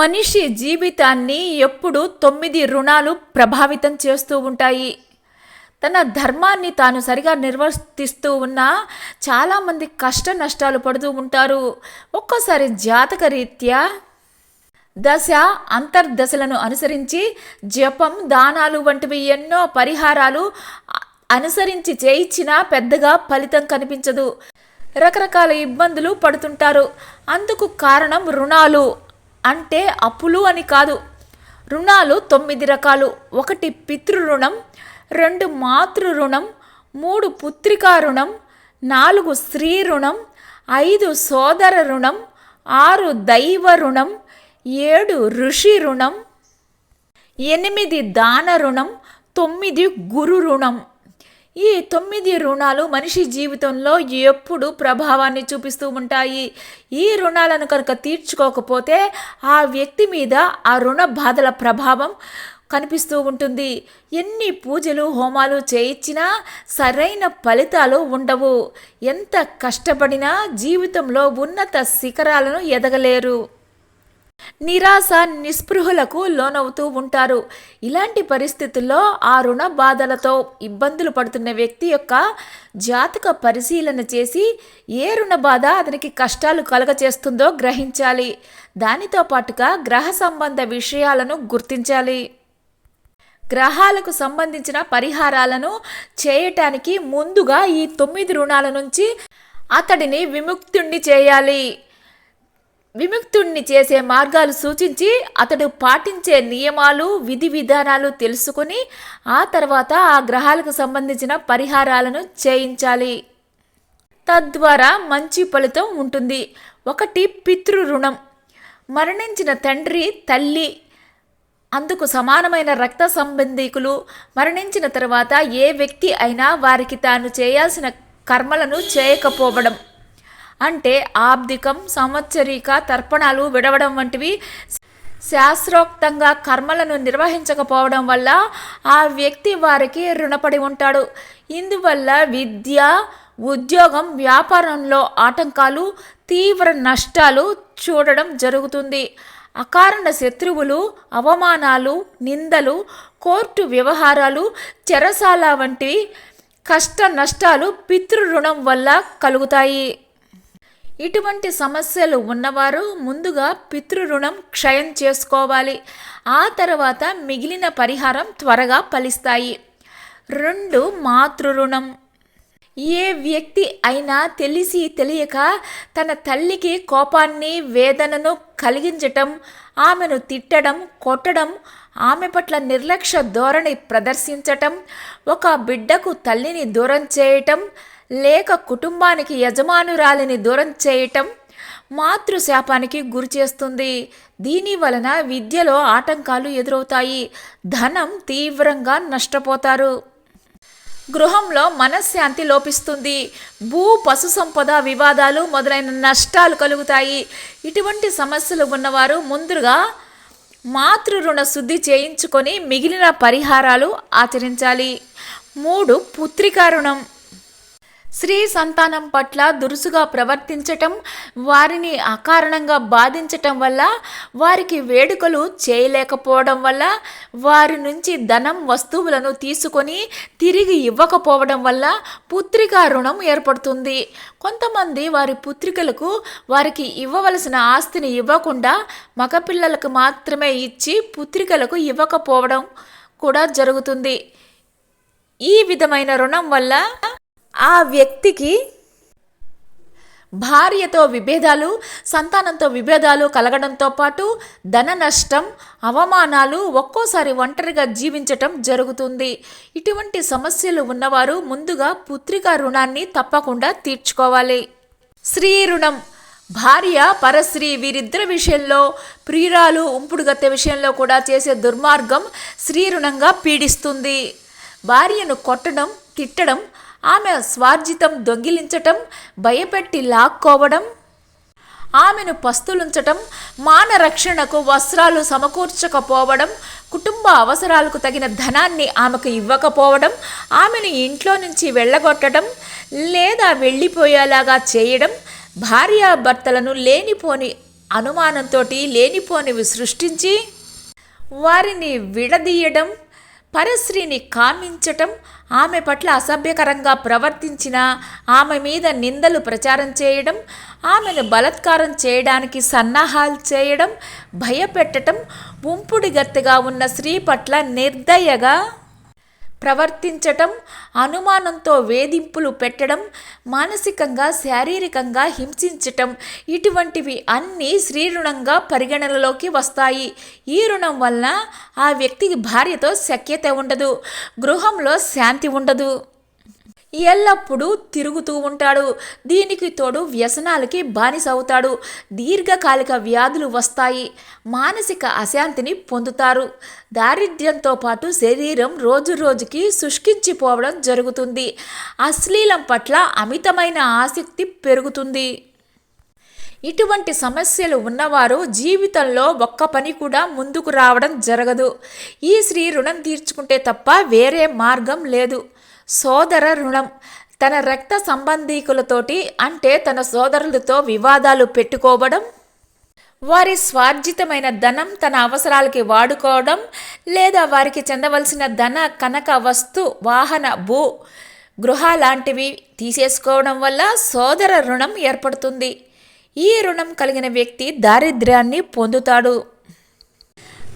మనిషి జీవితాన్ని ఎప్పుడు తొమ్మిది రుణాలు ప్రభావితం చేస్తూ ఉంటాయి. తన ధర్మాన్ని తాను సరిగా నిర్వర్తిస్తూ ఉన్నా చాలామంది కష్ట నష్టాలు పడుతూ ఉంటారు. ఒక్కోసారి జాతక రీత్యా దశ అంతర్దశలను అనుసరించి జపం దానాలు వంటివి ఎన్నో పరిహారాలు అనుసరించి చేయించినా పెద్దగా ఫలితం కనిపించదు. రకరకాల ఇబ్బందులు పడుతుంటారు. అందుకు కారణం రుణాలు. అంటే అప్పులు అని కాదు. రుణాలు తొమ్మిది రకాలు. ఒకటి పితృరుణం రెండు మాతృ రుణం మూడు పుత్రికా రుణం నాలుగు స్త్రీ రుణం ఐదు సోదర రుణం ఆరు దైవ రుణం ఏడు ఋషి రుణం ఎనిమిది దాన రుణం తొమ్మిది గురు రుణం. ఈ తొమ్మిది రుణాలు మనిషి జీవితంలో ఎప్పుడు ప్రభావాన్ని చూపిస్తూ ఉంటాయి. ఈ రుణాలను కనుక తీర్చుకోకపోతే ఆ వ్యక్తి మీద ఆ రుణ బాధల ప్రభావం కనిపిస్తూ ఉంటుంది. ఎన్ని పూజలు హోమాలు చేయించినా సరైన ఫలితాలు ఉండవు. ఎంత కష్టపడినా జీవితంలో ఉన్నత శిఖరాలను ఎదగలేరు. నిరాశ నిస్పృహులకు లోనవుతూ ఉంటారు. ఇలాంటి పరిస్థితుల్లో ఆ రుణ బాధలతో ఇబ్బందులు పడుతున్న వ్యక్తి యొక్క జాతక పరిశీలన చేసి ఏ రుణ బాధ అతనికి కష్టాలు కలగచేస్తుందో గ్రహించాలి. దానితో పాటుగా గ్రహ సంబంధ విషయాలను గుర్తించాలి. గ్రహాలకు సంబంధించిన పరిహారాలను చేయటానికి ముందుగా ఈ తొమ్మిది రుణాల నుంచి అతడిని విముక్తుణ్ణి చేయాలి. విముక్తుణ్ణి చేసే మార్గాలు సూచించి అతడు పాటించే నియమాలు విధి విధానాలు తెలుసుకుని ఆ తర్వాత ఆ గ్రహాలకు సంబంధించిన పరిహారాలను చేయించాలి. తద్వారా మంచి ఫలితం ఉంటుంది. ఒకటి పితృరుణం మరణించిన తండ్రి తల్లి అందుకు సమానమైన రక్త సంబంధీకులు. మరణించిన తర్వాత ఏ వ్యక్తి అయినా వారికి తాను చేయాల్సిన కర్మలను చేయకపోవడం. అంటే ఆబ్దికం సంవత్సరిక తర్పణాలు విడవడం వంటివి శాస్త్రోక్తంగా కర్మలను నిర్వహించకపోవడం వల్ల ఆ వ్యక్తి వారికి రుణపడి ఉంటాడు. ఇందువల్ల విద్య ఉద్యోగం వ్యాపారంలో ఆటంకాలు తీవ్ర నష్టాలు చూడడం జరుగుతుంది. అకారణ శత్రువులు అవమానాలు నిందలు కోర్టు వ్యవహారాలు చెరసాల వంటివి కష్ట నష్టాలు పితృ రుణం వల్ల కలుగుతాయి. ఇటువంటి సమస్యలు ఉన్నవారు ముందుగా పితృరుణం క్షయం చేసుకోవాలి. ఆ తర్వాత మిగిలిన పరిహారం త్వరగా ఫలిస్తాయి. రెండు మాతృరుణం. ఏ వ్యక్తి అయినా తెలిసి తెలియక తన తల్లికి కోపాన్ని వేదనను కలిగించటం ఆమెను తిట్టడం కొట్టడం ఆమె పట్ల నిర్లక్ష్య ధోరణి ప్రదర్శించటం ఒక బిడ్డకు తల్లిని దూరం చేయటం లేక కుటుంబానికి యజమానురాలిని దూరం చేయటం మాతృశాపానికి గురి చేస్తుంది. దీని వలన విద్యలో ఆటంకాలు ఎదురవుతాయి. ధనం తీవ్రంగా నష్టపోతారు. గృహంలో మనశ్శాంతి లోపిస్తుంది. భూ పశు సంపద వివాదాలు మొదలైన నష్టాలు కలుగుతాయి. ఇటువంటి సమస్యలు ఉన్నవారు ముందుగా మాతృ రుణ శుద్ధి చేయించుకొని మిగిలిన పరిహారాలు ఆచరించాలి. మూడు పుత్రికా రుణం. స్త్రీ సంతానం పట్ల దురుసుగా ప్రవర్తించటం వారిని అకారణంగా బాధించటం వల్ల వారికి వేడుకలు చేయలేకపోవడం వల్ల వారి నుంచి ధనం వస్తువులను తీసుకొని తిరిగి ఇవ్వకపోవడం వల్ల పుత్రికా రుణం ఏర్పడుతుంది. కొంతమంది వారి పుత్రికలకు వారికి ఇవ్వవలసిన ఆస్తిని ఇవ్వకుండా మగపిల్లలకు మాత్రమే ఇచ్చి పుత్రికలకు ఇవ్వకపోవడం కూడా జరుగుతుంది. ఈ విధమైన రుణం వల్ల ఆ వ్యక్తికి భార్యతో విభేదాలు సంతానంతో విభేదాలు కలగడంతో పాటు ధన నష్టం అవమానాలు ఒక్కోసారి ఒంటరిగా జీవించటం జరుగుతుంది. ఇటువంటి సమస్యలు ఉన్నవారు ముందుగా పుత్రికా రుణాన్ని తప్పకుండా తీర్చుకోవాలి. స్త్రీ రుణం. భార్య పరశ్రీ వీరిద్దరి విషయంలో ప్రియురాలు ఉంపుడుగత్తె విషయంలో కూడా చేసే దుర్మార్గం స్త్రీ రుణంగా పీడిస్తుంది. భార్యను కొట్టడం తిట్టడం ఆమె స్వార్జితం దొంగిలించటం భయపెట్టి లాక్కోవడం ఆమెను పస్తులుంచటం మాన రక్షణకు వస్త్రాలు సమకూర్చకపోవడం కుటుంబ అవసరాలకు తగిన ధనాన్ని ఆమెకు ఇవ్వకపోవడం ఆమెను ఇంట్లో నుంచి వెళ్ళగొట్టడం లేదా వెళ్ళిపోయేలాగా చేయడం భార్యాభర్తలను లేనిపోని అనుమానంతో లేనిపోనివి సృష్టించి వారిని విడదీయడం పరశ్రీని కామించటం ఆమె పట్ల అసభ్యకరంగా ప్రవర్తించిన ఆమె మీద నిందలు ప్రచారం చేయడం ఆమెను బలత్కారం చేయడానికి సన్నాహాలు చేయడం భయపెట్టడం ఉంపుడిగత్తెగా ఉన్న స్త్రీ పట్ల నిర్దయగా ప్రవర్తించటం అనుమానంతో వేధింపులు పెట్టడం మానసికంగా శారీరకంగా హింసించటం ఇటువంటివి అన్నీ స్త్రీ రుణంగా పరిగణనలోకి వస్తాయి. ఈ రుణం వలన ఆ వ్యక్తికి భార్యతో శక్యత ఉండదు గృహంలో శాంతి ఉండదు. ఎల్లప్పుడూ తిరుగుతూ ఉంటాడు. దీనికి తోడు వ్యసనాలకి బానిస అవుతాడు. దీర్ఘకాలిక వ్యాధులు వస్తాయి. మానసిక అశాంతిని పొందుతారు. దారిద్ర్యంతో పాటు శరీరం రోజు రోజుకి శుష్కించిపోవడం జరుగుతుంది. అశ్లీలం పట్ల అమితమైన ఆసక్తి పెరుగుతుంది. ఇటువంటి సమస్యలు ఉన్నవారు జీవితంలో ఒక్క పని కూడా ముందుకు రావడం జరగదు. ఈ స్త్రీ రుణం తీర్చుకుంటే తప్ప వేరే మార్గం లేదు. సోదర రుణం. తన రక్త సంబంధీకులతోటి అంటే తన సోదరులతో వివాదాలు పెట్టుకోవడం వారి స్వార్జితమైన ధనం తన అవసరాలకి వాడుకోవడం లేదా వారికి చెందవలసిన ధన కనక వస్తు వాహన భూ గృహ లాంటివి తీసేసుకోవడం వల్ల సోదర రుణం ఏర్పడుతుంది. ఈ రుణం కలిగిన వ్యక్తి దారిద్ర్యాన్ని పొందుతాడు.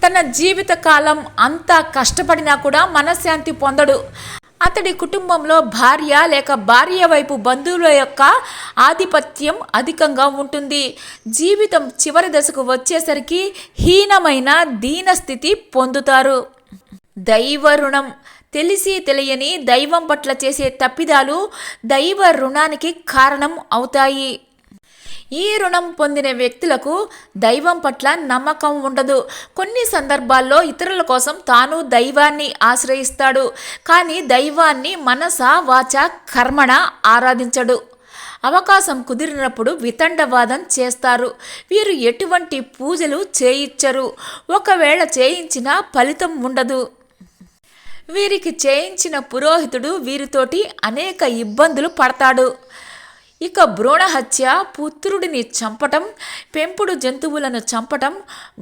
తన జీవితకాలం అంతా కష్టపడినా కూడా మనశ్శాంతి పొందడు. అతడి కుటుంబంలో భార్య లేక భార్య వైపు బంధువుల యొక్క ఆధిపత్యం అధికంగా ఉంటుంది. జీవితం చివరి దశకు వచ్చేసరికి హీనమైన దీనస్థితి పొందుతారు. దైవ రుణం. తెలిసి తెలియని దైవం పట్ల చేసే తప్పిదాలు దైవ రుణానికి కారణం అవుతాయి. ఈ రుణం పొందిన వ్యక్తులకు దైవం పట్ల నమ్మకం ఉండదు. కొన్ని సందర్భాల్లో ఇతరుల కోసం తాను దైవాన్ని ఆశ్రయిస్తాడు. కానీ దైవాన్ని మనస వాచ కర్మణ ఆరాధించడు. అవకాశం కుదిరినప్పుడు వితండవాదం చేస్తారు. వీరు ఎటువంటి పూజలు చేయించరు. ఒకవేళ చేయించినా ఫలితం ఉండదు. వీరికి చేయించిన పురోహితుడు వీరితోటి అనేక ఇబ్బందులు పడతాడు. ఇక భ్రూణహత్య పుత్రుడిని చంపటం పెంపుడు జంతువులను చంపటం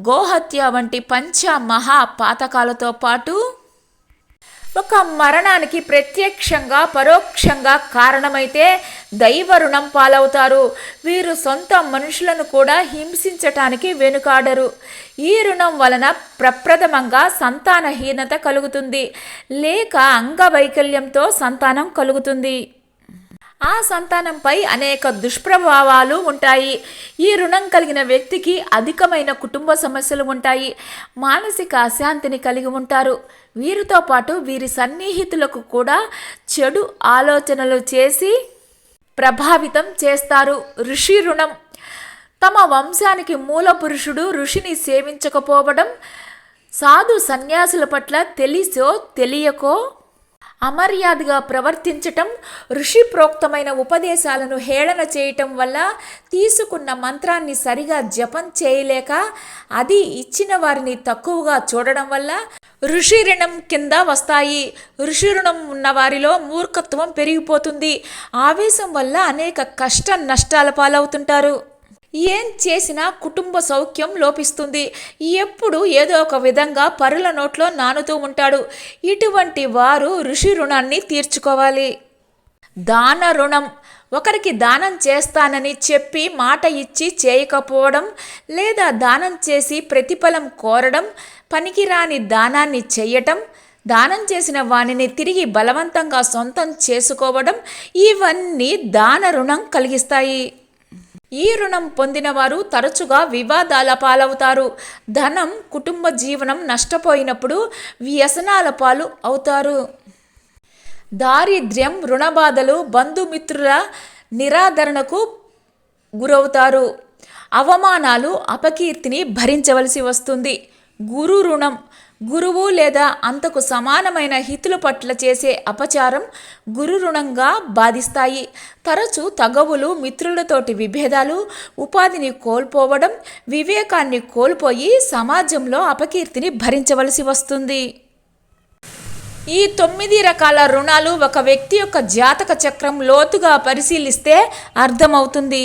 గోహత్య వంటి పంచ మహా పాతకాలతో పాటు ఒక మరణానికి ప్రత్యక్షంగా పరోక్షంగా కారణమైతే దైవ రుణం పాలవుతారు. వీరు సొంత మనుషులను కూడా హింసించటానికి వెనుకాడరు. ఈ రుణం వలన ప్రప్రథమంగా సంతానహీనత కలుగుతుంది. లేక అంగవైకల్యంతో సంతానం కలుగుతుంది. ఆ సంతానంపై అనేక దుష్ప్రభావాలు ఉంటాయి. ఈ రుణం కలిగిన వ్యక్తికి అధికమైన కుటుంబ సమస్యలు ఉంటాయి. మానసిక అశాంతిని కలిగి ఉంటారు. వీరితో పాటు వీరి సన్నిహితులకు కూడా చెడు ఆలోచనలు చేసి ప్రభావితం చేస్తారు. ఋషి రుణం. తమ వంశానికి మూల పురుషుడు ఋషిని సేవించకపోవడం సాధు సన్యాసుల పట్ల తెలిసో తెలియకో అమర్యాదగా ప్రవర్తించటం ఋషి ప్రోక్తమైన ఉపదేశాలను హేళన చేయటం వల్ల తీసుకున్న మంత్రాన్ని సరిగా జపం చేయలేక అది ఇచ్చిన వారిని తక్కువగా చూడడం వల్ల ఋషి రుణం కింద వస్తాయి. ఋషి రుణం ఉన్న వారిలో మూర్ఖత్వం పెరిగిపోతుంది. ఆవేశం వల్ల అనేక కష్ట నష్టాల పాలవుతుంటారు. ఏం చేసినా కుటుంబ సౌఖ్యం లోపిస్తుంది. ఎప్పుడు ఏదో ఒక విధంగా పరుల నోట్లో నానుతూ ఉంటాడు. ఇటువంటి వారు ఋషి రుణాన్ని తీర్చుకోవాలి. దాన రుణం. ఒకరికి దానం చేస్తానని చెప్పి మాట ఇచ్చి చేయకపోవడం లేదా దానం చేసి ప్రతిఫలం కోరడం పనికిరాని దానాన్ని చేయటం దానం చేసిన వానిని తిరిగి బలవంతంగా సొంతం చేసుకోవడం ఇవన్నీ దాన రుణం కలిగిస్తాయి. ఈ రుణం పొందిన వారు తరచుగా వివాదాల పాలవుతారు. ధనం కుటుంబ జీవనం నష్టపోయినప్పుడు వ్యసనాల పాలు అవుతారు. దారిద్ర్యం రుణబాధలు బంధుమిత్రుల నిరాదరణకు గురవుతారు. అవమానాలు అపకీర్తిని భరించవలసి వస్తుంది. గురు రుణం గురువు లేదా అంతకు సమానమైన హితుల పట్ల చేసే అపచారం గురు రుణంగా బాధిస్తాయి. తరచు తగవులు మిత్రులతోటి విభేదాలు ఉపాధిని కోల్పోవడం వివేకాన్ని కోల్పోయి సమాజంలో అపకీర్తిని భరించవలసి వస్తుంది. ఈ తొమ్మిది రకాల రుణాలు ఒక వ్యక్తి యొక్క జాతక చక్రం లోతుగా పరిశీలిస్తే అర్థమవుతుంది.